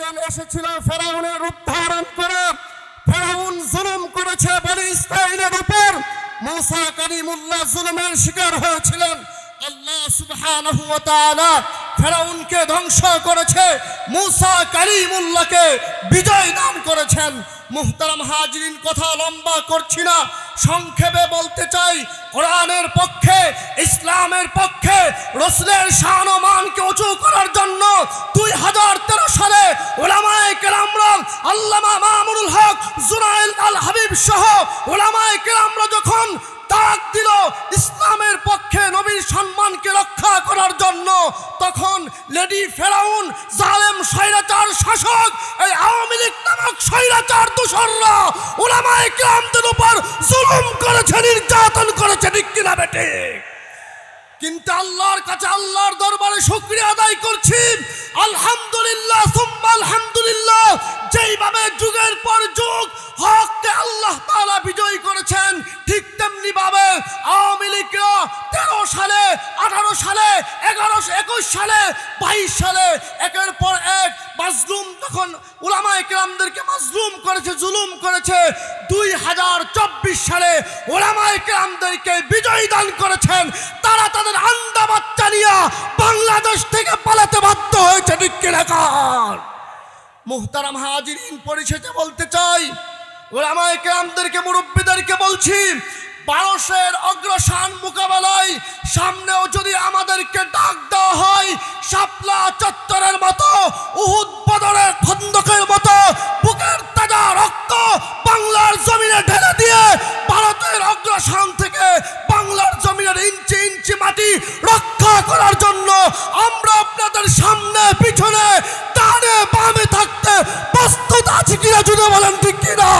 শয়তান এসেছিল, ফেরাউনের রূপ ধারণ করে, ফেরাউন জুলুম করেছে বনি ইসরায়েলের উপর। মুসা কারিমুল্লাহ জুলুমের শিকার হয়েছিলেন। আল্লাহ সুবহানাহু ওয়া তাআলা ফেরাউনকে ধ্বংস করেছে, মুসা কারিমুল্লাহকে বিজয় দান করেছেন। মুহতারাম হাজরিন, কথা লম্বা করছি না, সংক্ষেপে বলতে চাই, কোরআনের পক্ষে, ইসলামের পক্ষে, রসুলের শান ও মানকে উঁচু ওলামায় কেরামরা যখন তাক দিল ইসলামের পক্ষে নবীর সম্মানকে রক্ষা করার জন্য, তখন লেডি ফেরাউন, জালেম, স্বৈরাচার, শাসক, এই আওয়ামী লীগ নামক স্বৈরাচার দূষণরা ওলামায় কেরামদের উপর জুলুম করেছে, নির্যাতন করেছে, ঠিক কিনা বেটে কিন্তু আল্লাহর কাছে আল্লাহর দরবারে শুক্রিয়া আদায় করছি। আলহামদুলিল্লাহ, সুম্মা আলহামদুলিল্লাহ, যেইভাবে আঠারো সালে এগারোশো একুশ সালে, বাইশ সালে, একের পর এক মাজলুম তখন উলামায়ে কেরামদেরকে মাজলুম করেছে, জুলুম করেছে। দুই হাজার চব্বিশ সালে ওলামায়ে কেরামদেরকে বিজয়ী দান করেছেন। তারা তাদের আন্দা বাচ্চা নিয়ে বাংলাদেশ থেকে পালাতে বাধ্য হয়েছে, ঠিক কিনা কার? মুহতারাম হাজিরিন পরিশেষে বলতে চাই ওলামায়ে কেরামদেরকে মুরব্বীদেরকে বলছি বারোশের অগ্রসান মোকাবেলায় সামনেও যদি আমাদেরকে ডাক দেওয়া হয়, শাপলা চত্বরের মতো, উহুদ খন্দকের মতো, বুকের তাজা রক্ত বাংলার জমিনে ঢেলে দিয়ে ভারতের অগ্রসান থেকে বাংলার জমিনের ইঞ্চি ইঞ্চি মাটি রক্ষা করার জন্য আমরা আপনাদের সামনে, পিছনে ডানে বামে থাকতে প্রস্তুত আছি কিনা যদি বলেন ঠিক কিনা?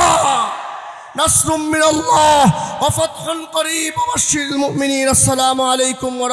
নাসরুম মিনাল্লাহ ওয়া ফাতহুন করিব ওয়া বাশশিরিল আসসালামু আলাইকুম ওয়া